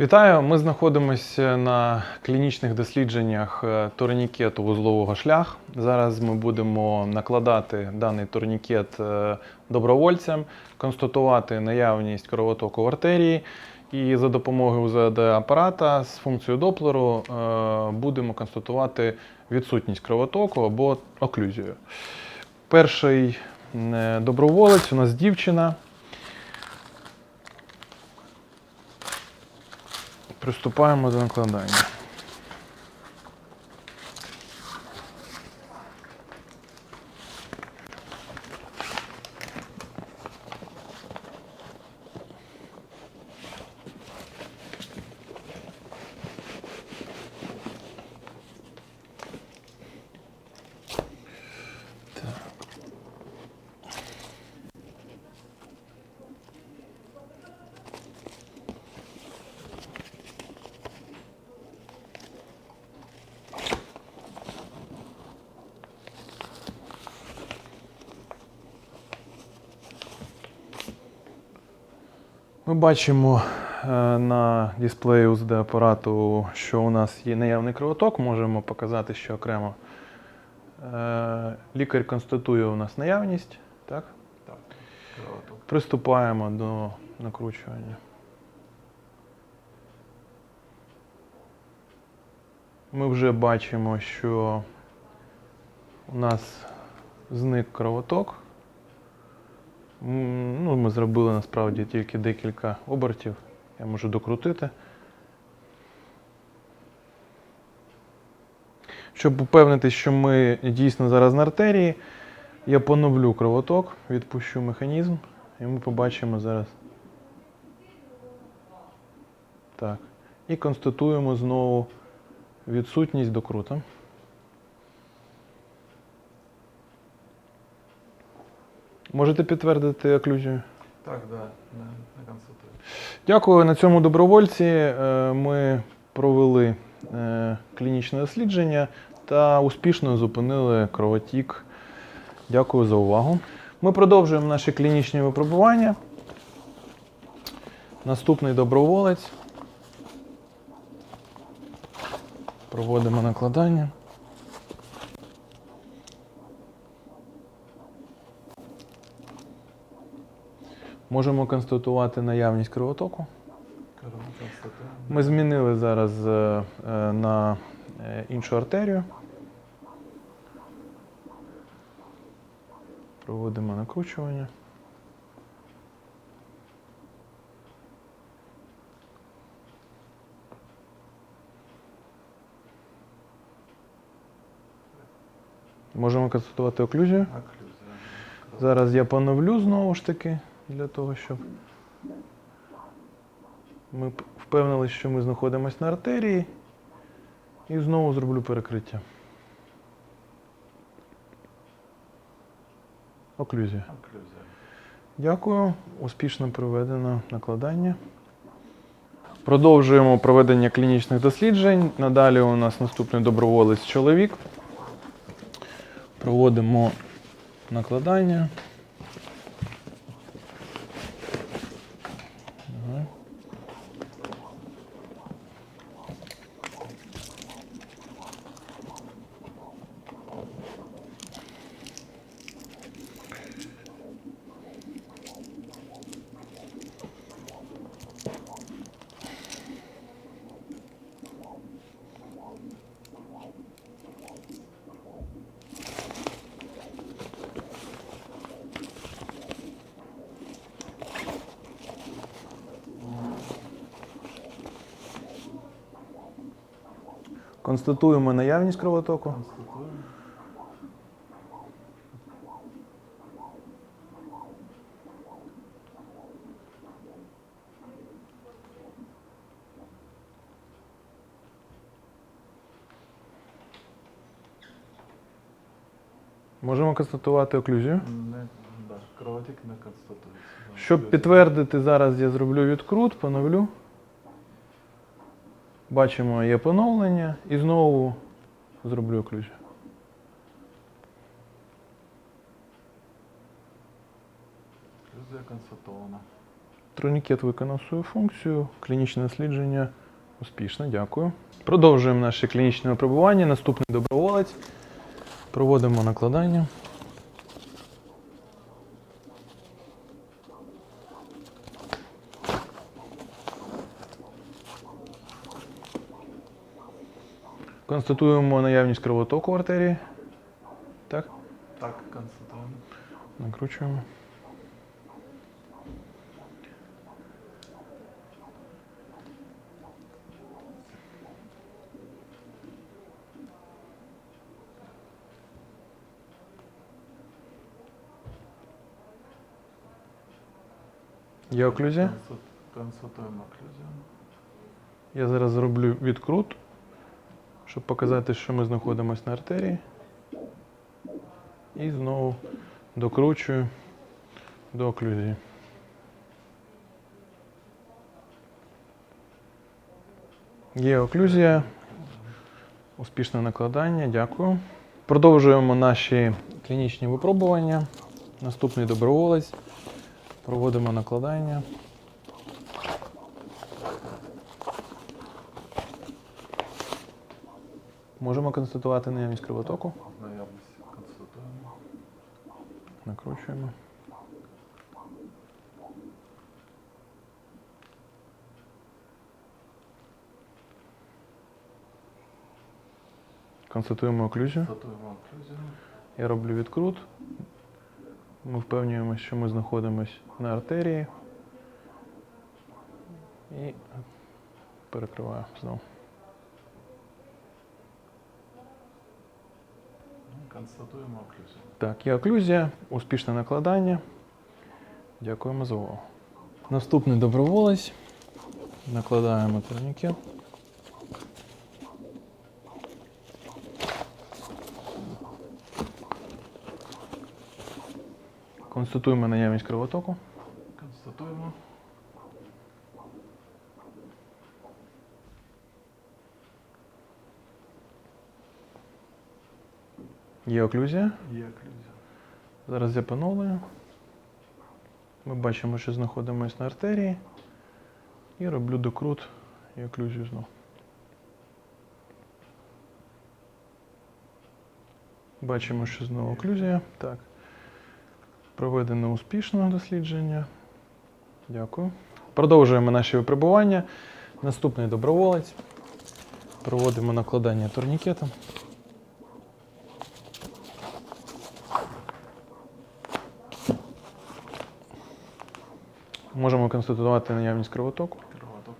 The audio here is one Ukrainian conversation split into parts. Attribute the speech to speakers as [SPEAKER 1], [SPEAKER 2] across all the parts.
[SPEAKER 1] Вітаю! Ми знаходимося на клінічних дослідженнях е, турнікету вузлового шлях. Зараз ми будемо накладати даний турнікет е, добровольцям, констатувати наявність кровотоку в артерії. І за допомогою УЗД-апарата з функцією доплеру е, будемо констатувати відсутність кровотоку або оклюзію. Перший доброволець у нас дівчина. Приступаємо до накладання. Ми бачимо е, на дисплеї УЗД апарату, що у нас є наявний кровоток. Можемо показати, що окремо. Е, Лікар констатує у нас наявність. Так?
[SPEAKER 2] Так, кровоток.
[SPEAKER 1] Приступаємо до накручування. Ми вже бачимо, що у нас зник кровоток. Ну, ми зробили насправді тільки декілька обертів. Я можу докрутити. Щоб упевнитися, що ми дійсно зараз на артерії, я поновлю кровоток, відпущу механізм, і ми побачимо зараз. Так. І констатуємо знову відсутність докрута. Можете підтвердити оклюзію?
[SPEAKER 2] Так, да, не, не констатую.
[SPEAKER 1] Дякую. На цьому добровольці е, ми провели е, клінічне дослідження та успішно зупинили кровотік. Дякую за увагу. Ми продовжуємо наші клінічні випробування. Наступний доброволець. Проводимо накладання. Можемо констатувати наявність кровотоку. Ми змінили зараз е, е, на е, іншу артерію. Проводимо накручування. Можемо констатувати оклюзію. Зараз я поновлю знову ж таки, для того, щоб ми впевнилися, що ми знаходимося на артерії. І знову зроблю перекриття. Оклюзія.
[SPEAKER 2] Оклюзія.
[SPEAKER 1] Дякую. Успішно проведено накладання. Продовжуємо проведення клінічних досліджень. Надалі у нас наступний доброволець чоловік. Проводимо накладання. Констатуємо наявність кровотоку. Можемо констатувати оклюзію.
[SPEAKER 2] Не, да, кровотік не констатується.
[SPEAKER 1] Щоб підтвердити, зараз я зроблю відкрут, поновлю. Бачимо, є поновлення і знову зроблю
[SPEAKER 2] констатована.
[SPEAKER 1] Турнікет виконав свою функцію. Клінічне дослідження успішно, дякую. Продовжуємо наше клінічне випробування. Наступний доброволець. Проводимо накладання. Констатуємо наявність кровотоку в артерії. Так,
[SPEAKER 2] Так, констатуємо.
[SPEAKER 1] накручуємо. Є оклюзія?
[SPEAKER 2] Констатуємо оклюзію.
[SPEAKER 1] Я зараз зроблю відкрут, щоб показати, що ми знаходимося на артерії. І знову докручую до оклюзії. Є оклюзія. Успішне накладання, дякую. Продовжуємо наші клінічні випробування. Наступний доброволець. Проводимо накладання. Можемо констатувати наявність кровотоку.
[SPEAKER 2] Наявність констатуємо.
[SPEAKER 1] Накручуємо. Констатуємо оклюзію.
[SPEAKER 2] Констатуємо оклюзію.
[SPEAKER 1] Я роблю відкрут. Ми впевнюємося, що ми знаходимося на артерії. І перекриваю знову.
[SPEAKER 2] Констатуємо оклюзію.
[SPEAKER 1] Так, є оклюзія, успішне накладання. Дякуємо за увагу. Наступний доброволець. Накладаємо турнікет. Констатуємо наявність кровотоку.
[SPEAKER 2] Констатуємо.
[SPEAKER 1] Є оклюзія.
[SPEAKER 2] Є оклюзія.
[SPEAKER 1] Зараз поновлюю. Ми бачимо, що знаходимося на артерії. І роблю докрут і оклюзію знову. Бачимо, що знову оклюзія. Так. Проведено успішно дослідження. Дякую. Продовжуємо наші випробування. Наступний доброволець. Проводимо накладання турнікетом. Можемо констатувати наявність кровотоку.
[SPEAKER 2] Кровоток.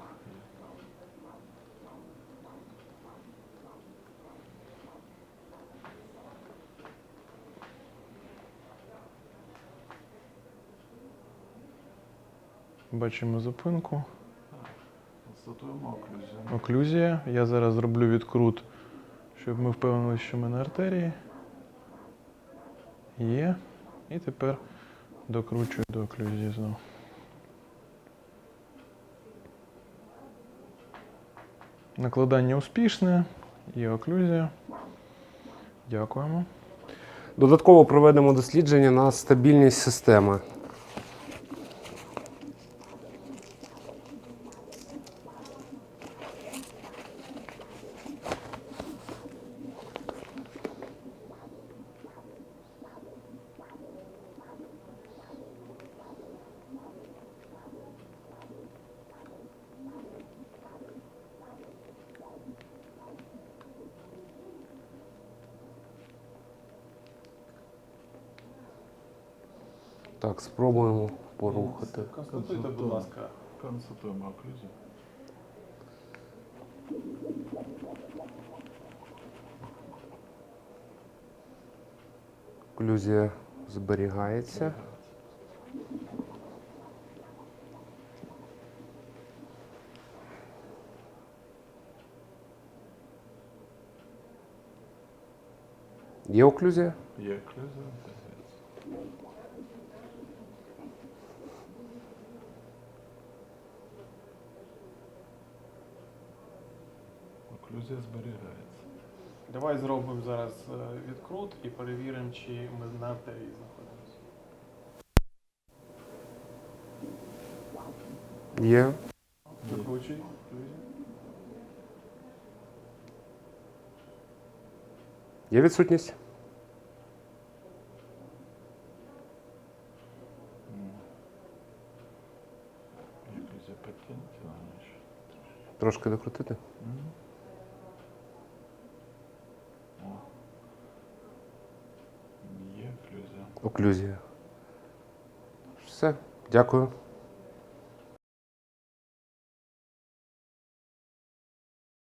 [SPEAKER 1] Бачимо зупинку.
[SPEAKER 2] Констатуємо оклюзію.
[SPEAKER 1] Оклюзія. Я зараз зроблю відкрут, щоб ми впевнилися, що ми на артерії. Є. І тепер докручую до оклюзії знову. Накладання успішне. і оклюзія. Дякуємо.
[SPEAKER 3] Додатково проведемо дослідження на стабільність системи. Так, спробуємо порухати.
[SPEAKER 1] Констатуйте, будь ласка.
[SPEAKER 2] Констатуємо оклюзію.
[SPEAKER 3] Оклюзія зберігається. Є оклюзія?
[SPEAKER 2] Є оклюзія. Оклюзія зберігається.
[SPEAKER 1] Давай зробимо зараз е, відкрут і перевіримо, чи ми на артерії знаходимося.
[SPEAKER 2] Є.
[SPEAKER 1] Закручуй.
[SPEAKER 2] Є відсутність? Трошки докрутити. Оклюзія. Все. Дякую.